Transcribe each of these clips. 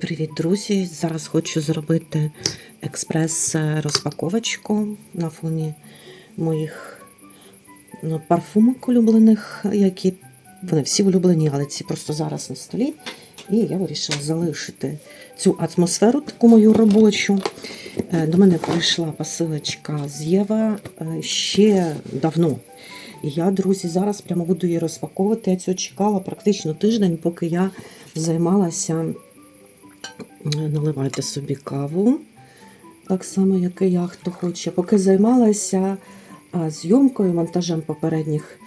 Привіт, друзі! Зараз хочу зробити експрес-розпаковочку на фоні моїх ну, парфумок улюблених, які вони всі улюблені, але ці просто зараз на столі. І я вирішила залишити цю атмосферу, таку мою робочу. Е, До мене прийшла посилочка з Єва е, ще давно. І я, друзі, зараз прямо буду її розпаковувати. Я цього чекала практично тиждень, поки я займалася. Наливайте собі каву, так само, як і я, хто хоче. Поки займалася зйомкою, монтажем попередніх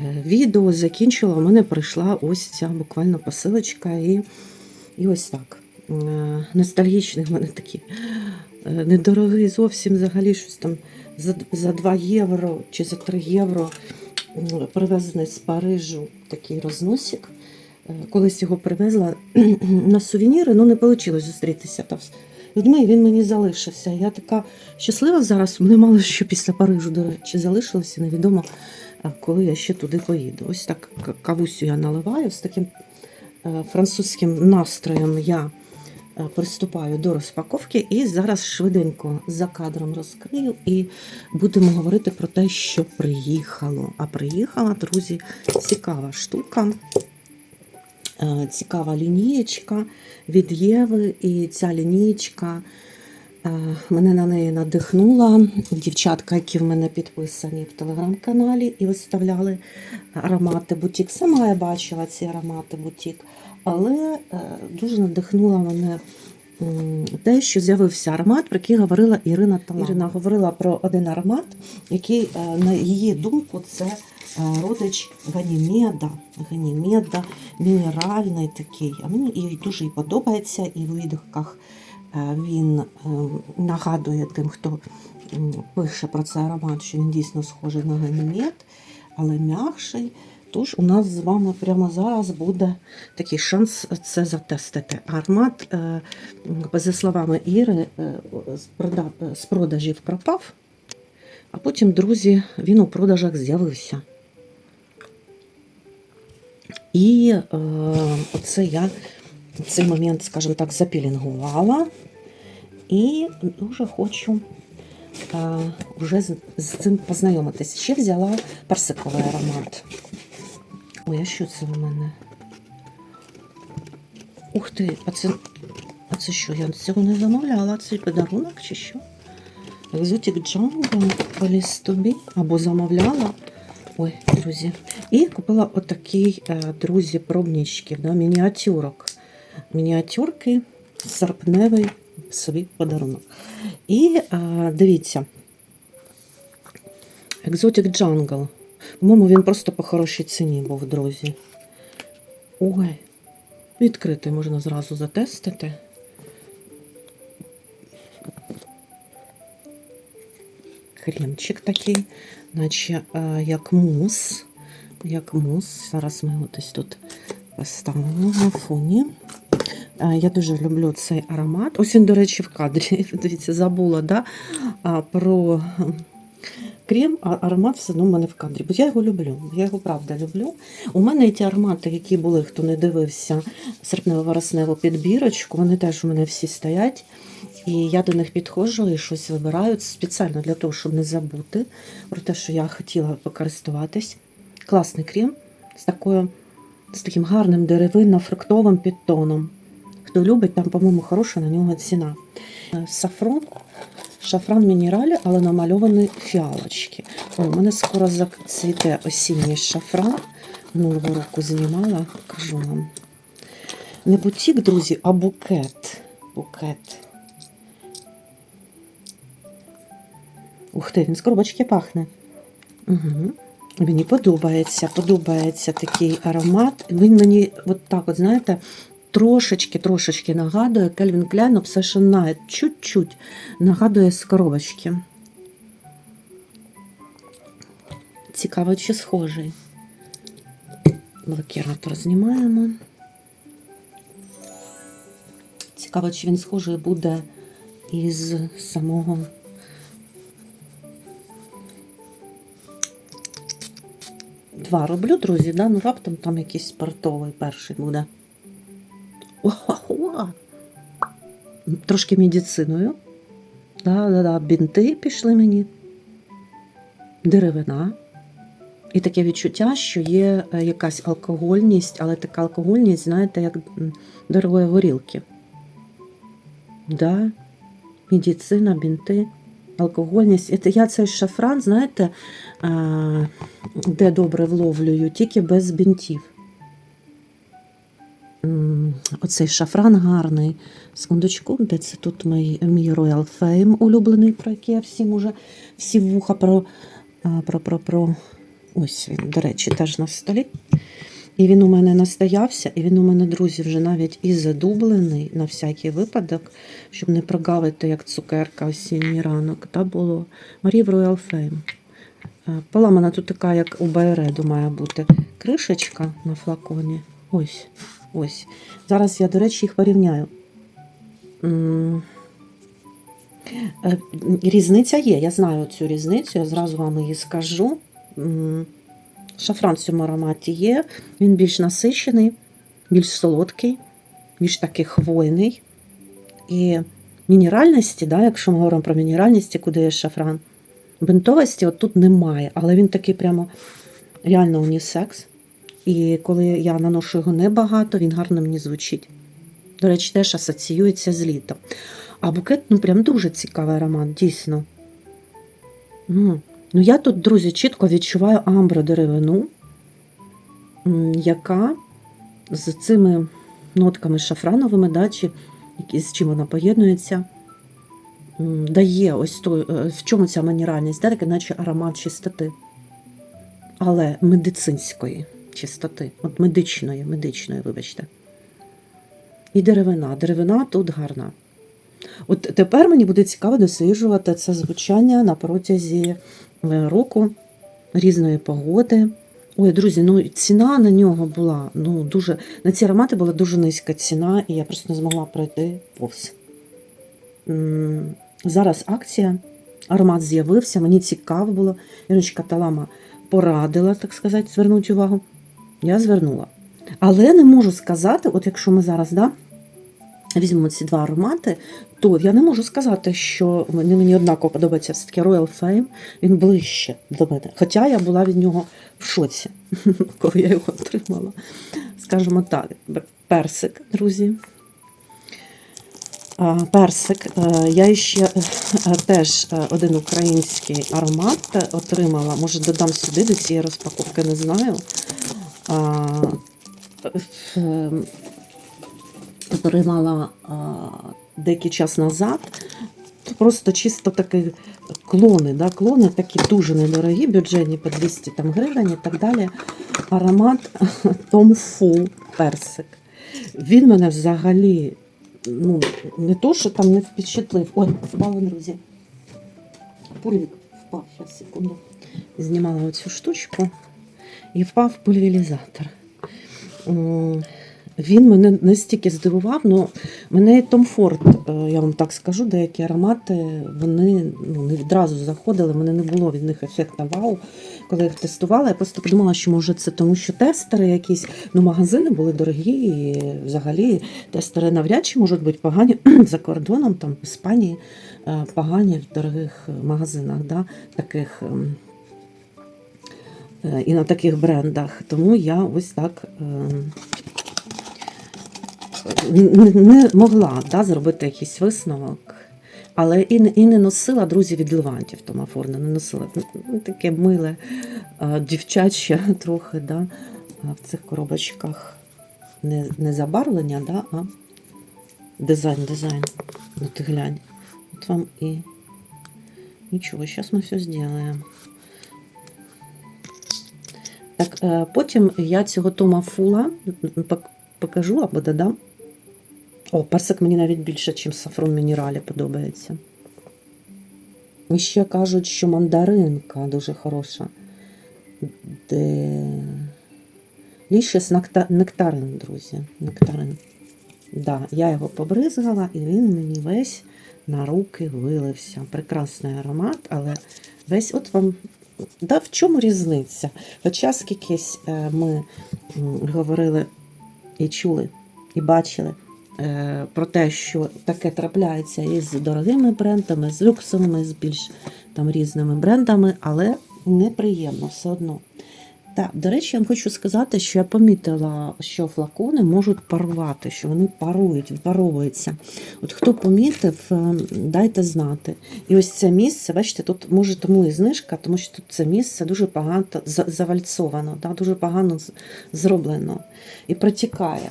е, відео, закінчила, у мене прийшла ось ця буквально посилочка. І, і ось так. Е, Ностальгічний в мене такий е, недорогий зовсім взагалі щось там за, за 2 євро чи за 3 євро привезений з Парижу такий розносик. Колись його привезла на сувеніри, ну не вийшло зустрітися там з людьми, і він мені залишився. Я така щаслива зараз, мене мало що після Парижу, до речі, залишилося, невідомо, коли я ще туди поїду. Ось так кавусю я наливаю, з таким е, французьким настроєм я е, приступаю до розпаковки і зараз швиденько за кадром розкрию і будемо говорити про те, що приїхало. А приїхала, друзі, цікава штука. Е, цікава лінієчка від Єви, і ця лінієчка е, мене на неї надихнула. Дівчатка, які в мене підписані в телеграм-каналі і виставляли аромати бутік. Сама я бачила ці аромати бутік, але е, дуже надихнула мене. Те, що з'явився аромат, про який говорила Ірина Талан. Ірина говорила про один аромат, який, на її думку, це родич Ганімеда. Ганімеда мінеральний такий. А мені і дуже подобається, і в відгуках е, він е, нагадує тим, хто пише про цей аромат, що він дійсно схожий на ганімед, але м'якший. Тож у нас з вами прямо зараз буде такий шанс це затестити. Аромат, е, за словами Іри, з продажів пропав, а потім, друзі, він у продажах з'явився. І е, оце я цей момент, скажімо так, запілінгувала. І дуже хочу е, вже з, з цим познайомитися. Ще взяла персиковий аромат. Ой, а що це в мене? Ух ти, а це, а це що? Я цього не замовляла. Це подарунок чи що? Jungle Police to або замовляла. Ой, друзі. І купила отакий, е, друзі, пробничків, да, мініатюрок. Мініатюрки, серпневий собі подарунок. І е, дивіться, Exotic Jungle. По-моєму, він просто по хорошій ціні був, друзі. Ой, відкритий можна зразу затестити. Кремчик такий, наче е, як мус. Як мус. Зараз ми ось тут поставимо на фоні. Е, Я дуже люблю цей аромат. Ось він, до речі, в кадрі. Дивіться, забула да? про крем, а аромат все одно в мене в кадрі. Бо я його люблю. Я його правда люблю. У мене ті аромати, які були, хто не дивився, серпнево-вересневу підбірочку, вони теж у мене всі стоять. І я до них підходжу і щось вибираю спеціально для того, щоб не забути про те, що я хотіла покористуватись. Класний крем з такою, з таким гарним деревинно-фруктовим підтоном. Хто любить, там, по-моєму, хороша на нього ціна. Сафрон, шафран мінералі, але намальовані фіалочки. О, у мене скоро зацвіте осінній шафран. Минулого року знімала, покажу вам. Не бутік, друзі, а букет. Букет. Ух ти, він з коробочки пахне. Угу. Мені подобається, подобається такий аромат. Він мені, от так, от знаєте, трошечки, трошечки нагадує Calvin Klein Obsession Night. Чуть-чуть нагадує з коробочки. Цікаво, чи схожий. Блокіратор знімаємо. Цікаво, чи він схожий буде із самого. Два роблю, друзі, да? ну раптом там якийсь спортовий перший буде. О, трошки медициною. Да, да, да, бінти пішли мені, деревина. І таке відчуття, що є е, якась алкогольність, але така алкогольність, знаєте, як дорогої горілки. Да, медицина, бінти, алкогольність. Я цей шафран, знаєте, де добре вловлюю, тільки без бінтів. Оцей шафран гарний. Секундочку, де це тут мій, мій Royal Fame улюблений, про який я всім уже всі вуха про, про, про, про. Ось він, до речі, теж на столі. І він у мене настоявся, і він у мене, друзі, вже навіть і задублений на всякий випадок, щоб не прогавити, як цукерка осінній ранок. Та було Марів Royal Fame. Е, Поламана тут така, як у Байреду має бути кришечка на флаконі. Ось, ось. Зараз я, до речі, їх порівняю. Е, Різниця є, я знаю цю різницю, я зразу вам її скажу. Шафран в цьому ароматі є, він більш насичений, більш солодкий, більш такий хвойний. І мінеральності, да, якщо ми говоримо про мінеральності, куди є шафран, бинтовості от тут немає, але він такий прямо реально унісекс. І коли я наношу його небагато, він гарно мені звучить. До речі, теж асоціюється з літом. А букет, ну прям дуже цікавий аромат, дійсно. М. Ну, я тут, друзі, чітко відчуваю амбродеревину, яка з цими нотками шафрановими, да, чи які- з чим вона поєднується, дає ось той, е, в чому ця мінеральність, таке, наче аромат чистоти, але медицинської чистоти, от медичної, медичної, вибачте. І деревина. Деревина тут гарна. От тепер мені буде цікаво досліджувати це звучання на протязі е, року, різної погоди. Ой, друзі, ну ціна на нього була ну дуже на ці аромати була дуже низька ціна, і я просто не змогла пройти повз. Зараз акція, аромат з'явився, мені цікаво було. Ірочка Талама порадила, так сказати, звернути увагу. Я звернула. Але не можу сказати, от якщо ми зараз да, візьмемо ці два аромати, то я не можу сказати, що мені, мені однаково подобається все-таки Royal Flame, він ближче до мене. Хоча я була від нього в шоці, коли я його отримала. Скажімо так, персик, друзі. Персик. Е, Я ще е, теж е, один український аромат отримала. Може, додам сюди до цієї розпаковки, не знаю. А, е, Отримала а, деякий час назад. Просто чисто такі клони, да? клони такі дуже недорогі, бюджетні по 200 там, гривень і так далі. Аромат Tom Fu персик. Він мене взагалі ну, не то, що там не впечатлив. Ой, впали, друзі. Пульвік впав, зараз секунду. Знімала оцю штучку і впав пульверізатор. Він мене настільки здивував, ну мене і Том Форд, е, я вам так скажу, деякі аромати вони ну, не відразу заходили, мене не було від них ефекта вау. Коли їх тестувала, я просто подумала, що може це тому, що тестери якісь, ну магазини були дорогі, і взагалі тестери навряд чи можуть бути погані за кордоном, там в Іспанії е, погані в дорогих магазинах, да, таких. ем, е, І на таких брендах. Тому я ось так ем, не могла да, зробити якийсь висновок. Але і не, і не носила друзі від Левантів Томафорна, не носила. Ну, Таке миле, а, дівчаче трохи, да, в цих коробочках не, не забарвлення, да, а дизайн, дизайн. Ну ти глянь. От вам і нічого, зараз ми все зробимо. Так, е, потім я цього Тома Фула покажу або додам. О, персик мені навіть більше, ніж сафрон мінералі подобається. І ще кажуть, що мандаринка дуже хороша. Де... Некта... нектарин, друзі. Нектарин. Да, я його побризгала, і він мені весь на руки вилився. Прекрасний аромат, але весь от вам. Да, в чому різниця? Хоча скількись е, ми говорили і чули, і бачили про те, що таке трапляється і з дорогими брендами, з люксовими, з більш там різними брендами, але неприємно все одно. Так, до речі, я вам хочу сказати, що я помітила, що флакони можуть парувати, що вони парують, випаровуються. От хто помітив, е, дайте знати. І ось це місце, бачите, тут може тому і знижка, тому що тут це місце дуже погано завальцовано, дуже погано зроблено і протікає.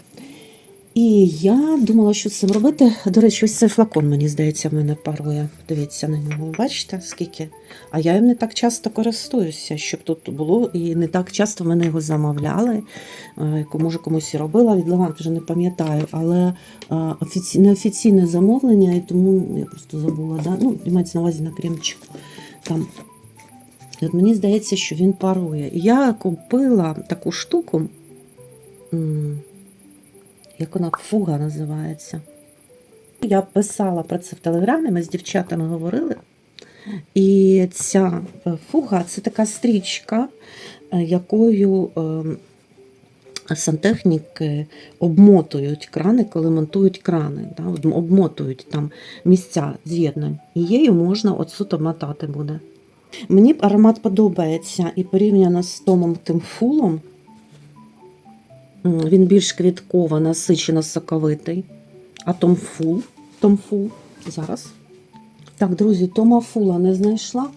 І я думала, що з цим робити. До речі, ось цей флакон, мені здається, в мене парує. Дивіться на нього. Бачите, скільки? А я їм не так часто користуюся, щоб тут було, і не так часто мене його замовляли. Е, Може, комусь і робила від Левант, вже не пам'ятаю, але е, офіці... неофіційне замовлення, і тому я просто забула. Да? Ну, мається на увазі на кремчику. Там. От мені здається, що він парує. Я купила таку штуку. Як вона фуга називається. Я писала про це в телеграмі, ми з дівчатами говорили. І ця е, фуга це така стрічка, е, якою е, сантехніки обмотують крани, коли монтують крани. Да? Обмотують там місця з'єднань. І її можна от суто мотати буде. Мені аромат подобається і порівняно з Томом тим фулом. Він більш квітково, насичено соковитий. А Том Фул. Том Фул. Зараз. Так, друзі, Тома Фула не знайшла.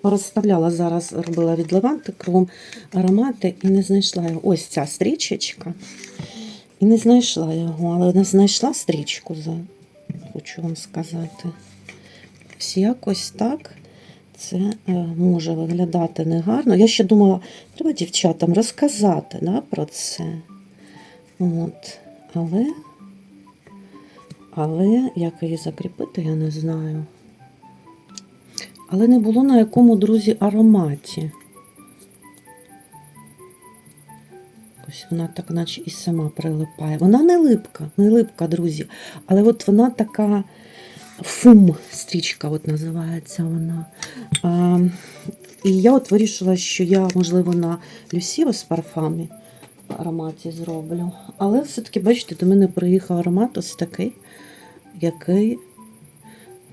Переставляла зараз, робила від Леванти кругом аромати і не знайшла його. Ось ця стрічечка. І не знайшла його, але не знайшла стрічку, за... хочу вам сказати. Ось якось так це е, може виглядати негарно. Я ще думала, треба дівчатам розказати да, про це. От. Але, але як її закріпити, я не знаю. Але не було на якому, друзі, ароматі. Ось вона так, наче і сама прилипає. Вона не липка, не липка, друзі. Але от вона така фум стрічка, от називається вона. А, і я от вирішила, що я, можливо, на Люсіо з парфамі ароматі зроблю. Але все-таки, бачите, до мене приїхав аромат ось такий, який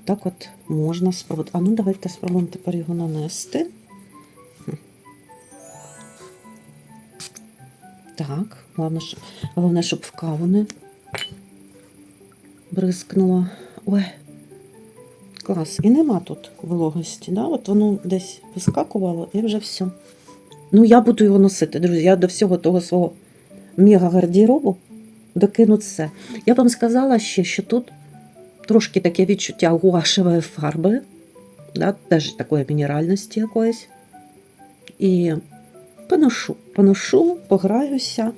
так от можна спробувати. А ну давайте спробуємо тепер його нанести. Так, головне, щоб, головне, щоб в каву не бризкнуло. Ой, клас. І нема тут вологості. Да? От воно десь вискакувало і вже все. Ну, я буду його носити, друзі. Я до всього того свого мега-гардеробу докину це. Я вам сказала ще, що тут трошки таке відчуття гуашевої фарби, да? теж такої мінеральності якоїсь. І поношу, поношу, пограюся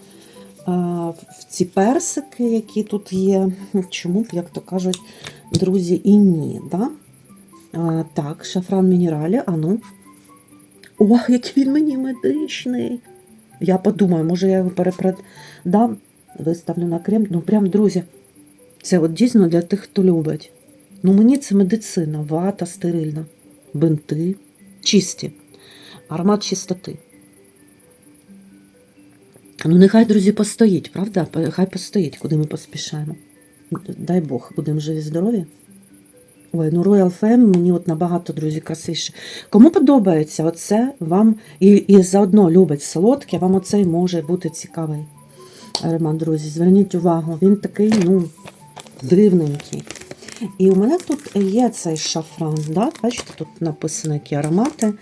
в ці персики, які тут є. Чому б, як то кажуть, друзі, і ні. Да? А, так, шафран мінералі, а ну. О, який він мені медичний. Я подумаю, може я його перепродам, виставлю на крем. Ну, прям, друзі, це от дійсно для тих, хто любить. Ну, мені це медицина, вата стерильна, бинти, чисті, аромат чистоти. Ну, нехай, друзі, постоїть, правда? Хай постоїть, куди ми поспішаємо. Дай Бог, будемо живі здорові. Ой, ну Royal Femme мені от набагато, друзі, красивіше. Кому подобається оце, вам і, і заодно любить солодке, вам оцей може бути цікавий аромат, друзі. Зверніть увагу, він такий, ну, дивненький. І у мене тут є цей шафран. Да? Бачите, тут написано, які аромати.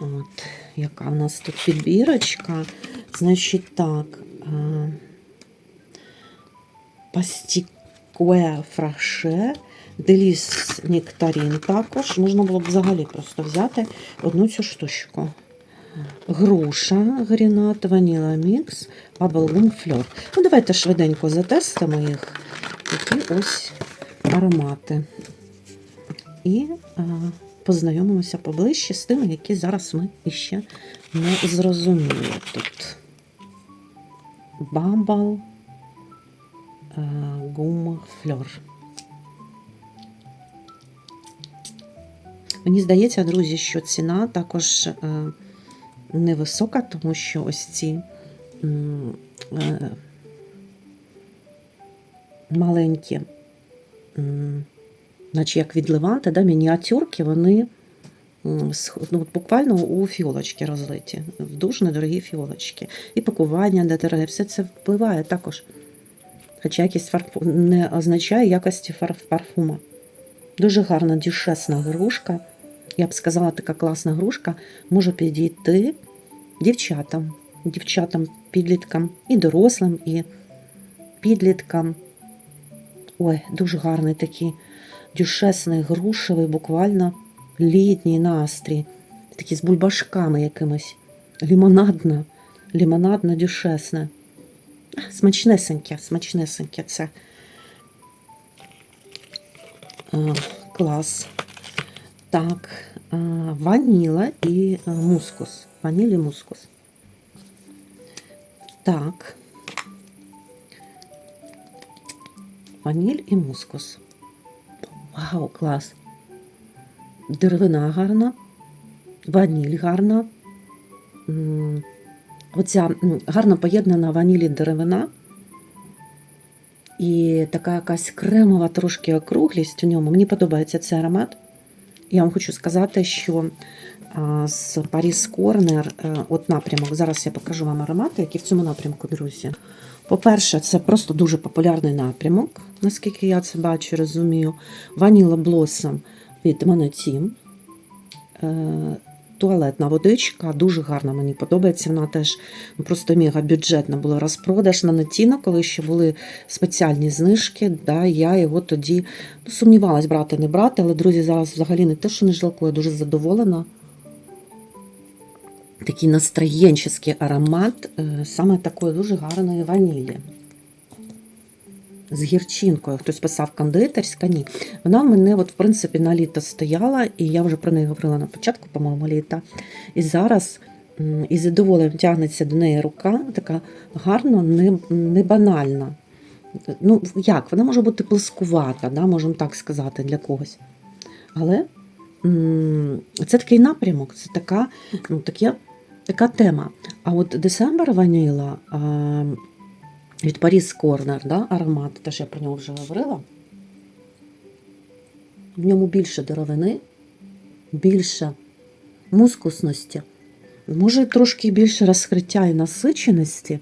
От, яка в нас тут підбірочка. Значить, так. Пастікуе фраше. Деліс нектарін також. Можна було б взагалі просто взяти одну цю штучку. Груша, грінат, ваніла мікс, баблгум фльор. Ну, давайте швиденько затестимо їх. Які ось аромати. І а, познайомимося поближче з тими, які зараз ми іще не зрозуміли тут. Бабл гум фльор. Мені здається, друзі, що ціна також е, невисока, тому що ось ці е, маленькі, наче як від Леванта, да, мініатюрки, вони ну, буквально у фіолочки розлиті, в дуже недорогі фіолочки. І пакування недороге, все це впливає також. Хоча якість фарфу не означає якості парфума. Дуже гарна дюшесна грушка. Я б сказала, така класна грушка може підійти дівчатам, дівчатам, підліткам, і дорослим, і підліткам. Ой, дуже гарний такий дюшесний, грушевий, буквально літній настрій. Такий з бульбашками якимось. Лімонадна, лімонадно дюшесне. Смачнесеньке, смачнесеньке це. А, клас. Так, а, ваніла і а, мускус. Ваніль і мускус. Так. Ваніль і мускус. Вау, клас. Деревина гарна, ваніль гарна. Оця м, гарно поєднана ваніль і деревина. І така якась кремова трошки округлість у ньому. Мені подобається цей аромат. Я вам хочу сказати, що з Paris Corner, е, от напрямок, зараз я покажу вам аромати, які в цьому напрямку, друзі. По-перше, це просто дуже популярний напрямок, наскільки я це бачу, розумію. Ваніла Blossom від Монотім. Е, Туалетна водичка, дуже гарна, мені подобається. Вона теж ну, просто мега бюджетна була розпродаж на Нотіно, коли ще були спеціальні знижки. Да, я його тоді ну, сумнівалась брати, не брати, але друзі, зараз взагалі не те, що не жалкую, дуже задоволена. Такий настроєнчий аромат е, саме такої дуже гарної ванілі. З гірчинкою. Хтось писав кондитерська, ні. Вона в мене, от, в принципі, на літо стояла, і я вже про неї говорила на початку, по-моєму, літа. І зараз із задоволенням тягнеться до неї рука, така гарно, не, не банальна. Ну, як? Вона може бути плескувата, да, можемо так сказати, для когось. Але це такий напрямок, це така, ну, таке, така тема. А от December Vanilla а, від Paris Corner, да, аромат, теж я про нього вже говорила. В ньому більше деревини, більше мускусності, може трошки більше розкриття і насиченості,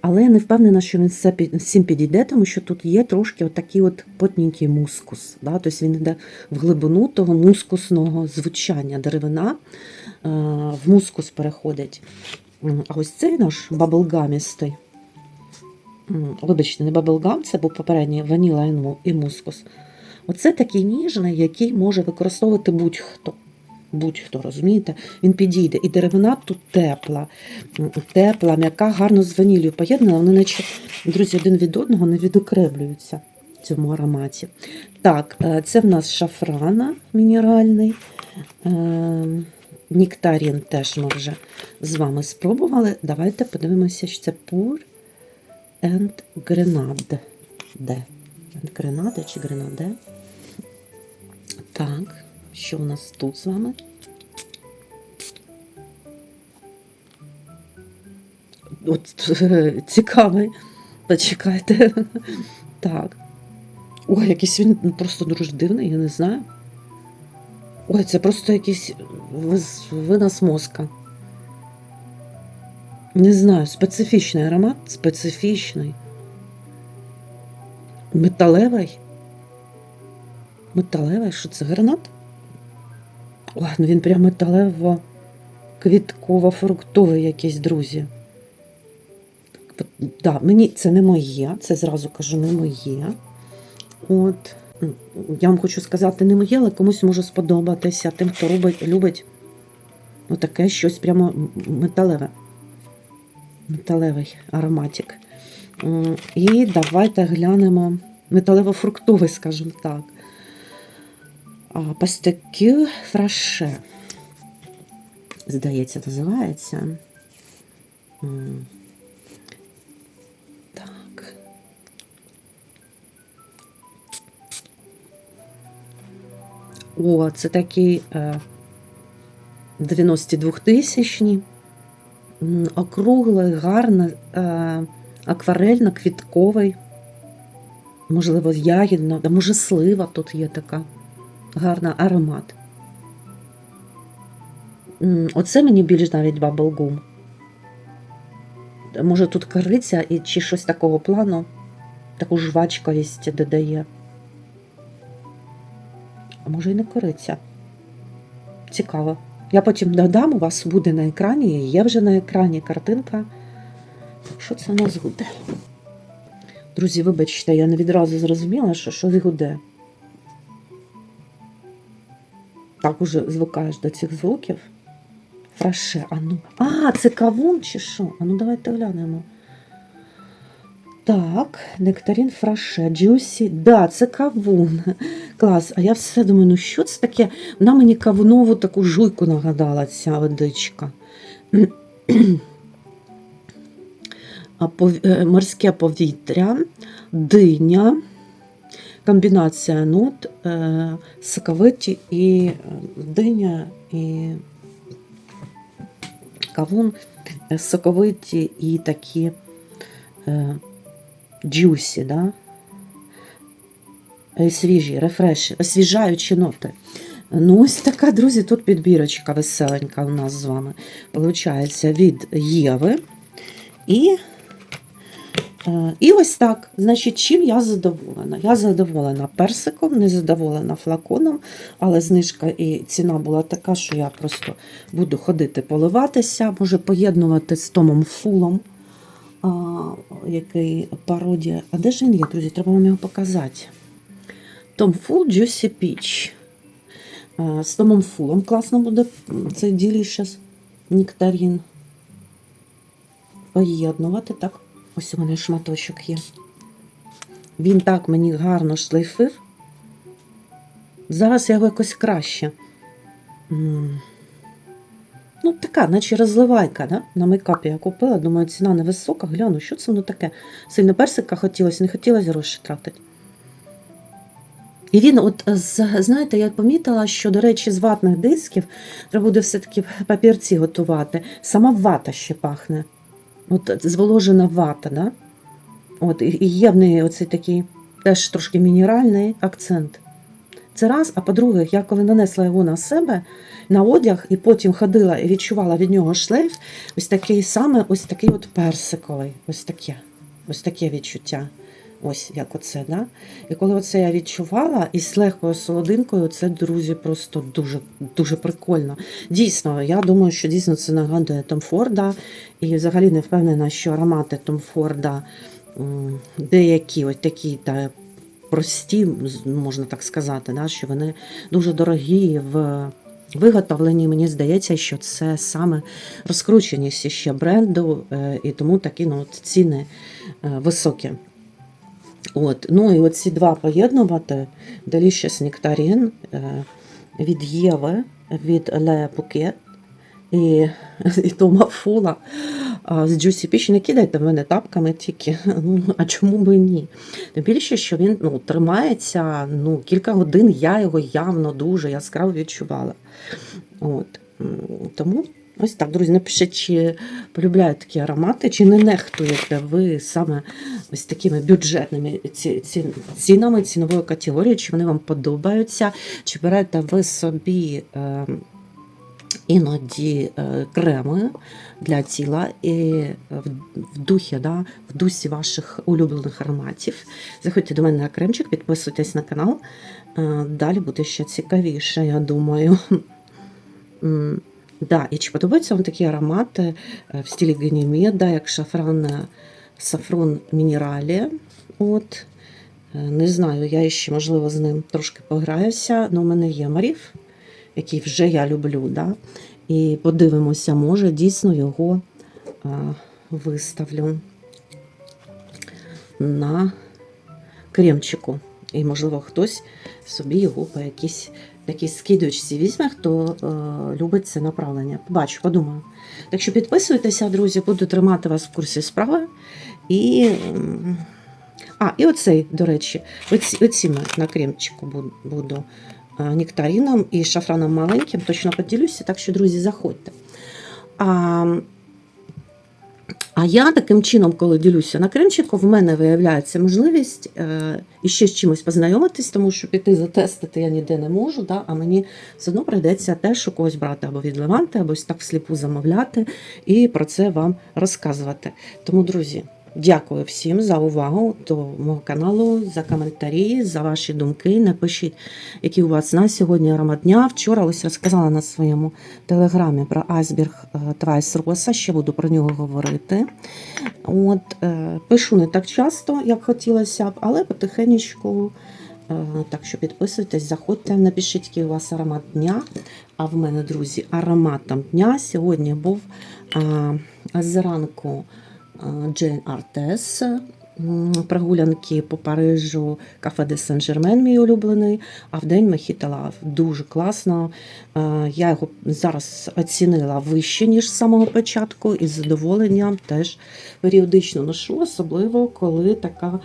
але я не впевнена, що він всім підійде, тому що тут є трошки отакий от потненький мускус. Да? Тобто він йде в глибину того мускусного звучання. Деревина е, в мускус переходить. А ось цей наш баблгамістий. Вибачте, не баблгам, це був попередній ваніла і мускус. Оце такий ніжний, який може використовувати будь-хто. Будь-хто, розумієте? Він підійде. І деревина тут тепла, тепла, м'яка, гарно з ваніллю поєднана. Вони, наче, друзі, один від одного не відокремлюються в цьому ароматі. Так, е, це в нас шафрана мінеральний. Е, Нектарін теж ми вже з вами спробували. Давайте подивимося, що це пур and Grenade. Де? Гренаде чи Гренаде? Так, що у нас тут з вами? От цікавий. Почекайте. Так. Ой, якийсь він просто дуже дивний, я не знаю. Ой, це просто якийсь винос мозка. Не знаю, специфічний аромат, специфічний. Металевий. Металевий, що це гранат? Ну він прям металево квітково-фруктовий якийсь, друзі. От, да, мені це не моє, це зразу кажу, не моє. От, я вам хочу сказати, не моє, але комусь може сподобатися тим, хто любить, любить отаке щось прямо металеве. Металевий ароматик. І давайте глянемо металево-фруктовий, скажімо так. Пастекю фраше. Здається, називається. Так. О, це такий е, 92 тисячні. Округлий, гарний, е, акварельно-квітковий. Можливо, ягідна, а може слива тут є така гарна аромат. Оце мені більш навіть баблгум. Може тут кориця і чи щось такого плану, таку жвачковість додає. А може і не кориця. Цікаво. Я потім додам, у вас буде на екрані, є вже на екрані картинка. Що це у нас гуде? Друзі, вибачте, я не відразу зрозуміла, що щось гуде. Так уже звикаєш до цих звуків. Фраше, а ну. А, це кавун чи що? А ну давайте глянемо. Так, нектарин фраше, джусі. Да, це кавун. Клас. А я все думаю, ну що це таке? Вона мені кавунову таку жуйку нагадала, ця водичка. А пов- е, Морське повітря, диня, комбінація нот, е, соковиті і е, диня і кавун, соковиті і такі джусі, да? Е, свіжі, рефреші, освіжаючі ноти. Ну, ось така, друзі, тут підбірочка веселенька у нас з вами. Получається від Єви. І, е, і ось так. Значить, чим я задоволена? Я задоволена персиком, не задоволена флаконом, але знижка і ціна була така, що я просто буду ходити поливатися, може поєднувати з Томом Фулом, а, який пародія. А де ж він є, друзі? Треба вам його показати. Том Фул Juicy Peach. З Томом Фулом класно буде цей Delicious нектарин поєднувати. Так, ось у мене шматочок є. Він так мені гарно шлейфив. Зараз я його якось краще. М. Ну, така, наче розливайка, да? на мейкапі я купила. Думаю, ціна невисока. Гляну, що це воно таке? Сильно персика хотілося, не хотілося гроші тратити. І він, от знаєте, я помітила, що, до речі, з ватних дисків треба буде все-таки папірці готувати. Сама вата ще пахне. От зволожена вата, да? От, і є в неї оцей такий теж трошки мінеральний акцент. Це раз, а по-друге, я коли нанесла його на себе, на одяг, і потім ходила і відчувала від нього шлейф, ось такий саме, ось такий от персиковий, ось таке, ось таке відчуття. Ось як оце, да? І коли оце я відчувала і з легкою солодинкою, це, друзі, просто дуже дуже прикольно. Дійсно, я думаю, що дійсно це нагадує Том Форда. І взагалі не впевнена, що аромати Том Форда деякі ось такі та прості, можна так сказати, да, що вони дуже дорогі в виготовленні. Мені здається, що це саме розкрученість ще бренду, е, і тому такі ну, от ціни е, високі. От, ну і оці два поєднувати Delicious Nectarine е, від Єви, від Le Bouquet і, і Тома Фула з Juicy Peach. Не кидайте мене тапками тільки. Ну, а чому би ні? Тим більше, що він ну, тримається ну, кілька годин, я його явно дуже яскраво відчувала. От. Тому ось так, друзі, напишіть, чи полюбляєте такі аромати, чи не нехтуєте ви саме ось такими бюджетними ці, ці, цінами, ціновою категорією, чи вони вам подобаються, чи берете ви собі е, іноді е, креми для тіла і в, в духі, да, в дусі ваших улюблених ароматів. Заходьте до мене на кремчик, підписуйтесь на канал. Е, далі буде ще цікавіше, я думаю. Да, і чи подобаються вам такі аромати е, в стилі Ганімеда, як шафран, е, сафрон мінералі. От. Не знаю, я ще, можливо, з ним трошки пограюся, але у мене є Маріф, який вже я люблю. Да? І подивимося, може, дійсно його виставлю на кремчику. І, можливо, хтось собі його по якійсь такій скидочці візьме, хто е, любить це направлення. Побачу, подумаю. Так що підписуйтеся, друзі, буду тримати вас в курсі справи. І, а, і оцей, до речі, оці, оці на кремчику буду, е, і шафраном маленьким, точно поділюся, так що, друзі, заходьте. А, А я таким чином, коли ділюся на кримчику, в мене виявляється можливість е, іще з чимось познайомитись, тому що піти затестити я ніде не можу, да, а мені все одно прийдеться теж у когось брати або від Леванти, або так всліпу замовляти і про це вам розказувати. Тому, друзі, дякую всім за увагу до мого каналу, за коментарі, за ваші думки. Напишіть, які у вас на сьогодні аромат дня. Вчора ось розказала на своєму телеграмі про айсберг е, Твайс Роса, ще буду про нього говорити. От, е, пишу не так часто, як хотілося б, але потихеньку. Е, Так що підписуйтесь, заходьте, напишіть, який у вас аромат дня. А в мене, друзі, ароматом дня сьогодні був а, зранку Джейн Артес. Прогулянки по Парижу, кафе де Сен-Жермен, мій улюблений, а в день Мехіта. Дуже класно. Е, Я його зараз оцінила вище, ніж з самого початку, і з задоволенням теж періодично ношу, особливо коли така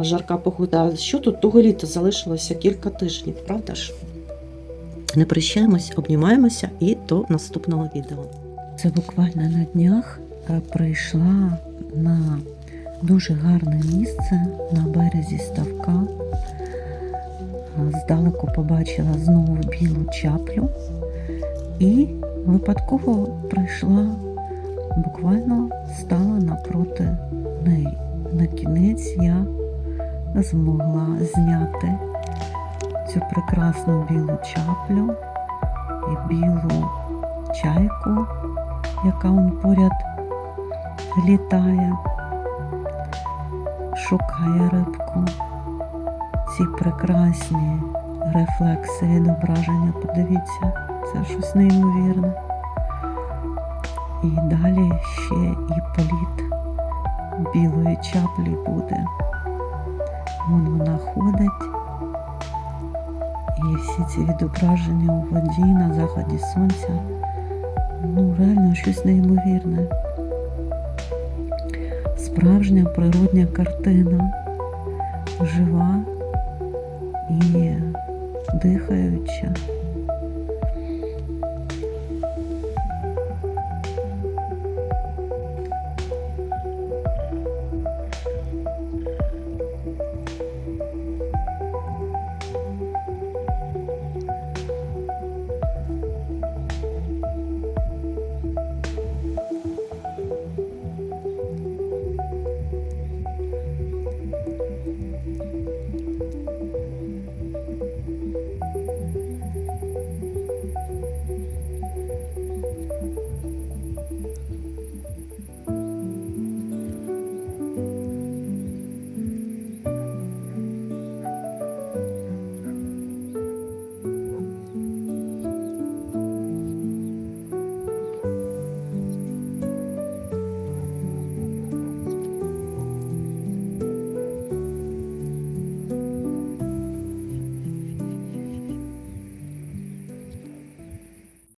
жарка погода. Що тут того літа залишилося кілька тижнів, правда ж? Не прощаємось, обнімаємося і до наступного відео. Це буквально на днях е, прийшла на дуже гарне місце на березі ставка. Здалеку побачила знову білу чаплю і випадково прийшла, буквально стала напроти неї. На кінець я змогла зняти цю прекрасну білу чаплю і білу чайку, яка он поряд літає, шукає рибку. Ці прекрасні рефлекси відображення, подивіться, це щось неймовірне. І далі ще і політ білої чаплі буде. Вон вона ходить. І всі ці відображення у воді на заході сонця. Ну, реально щось неймовірне. Справжня природня картина, жива і дихаюча.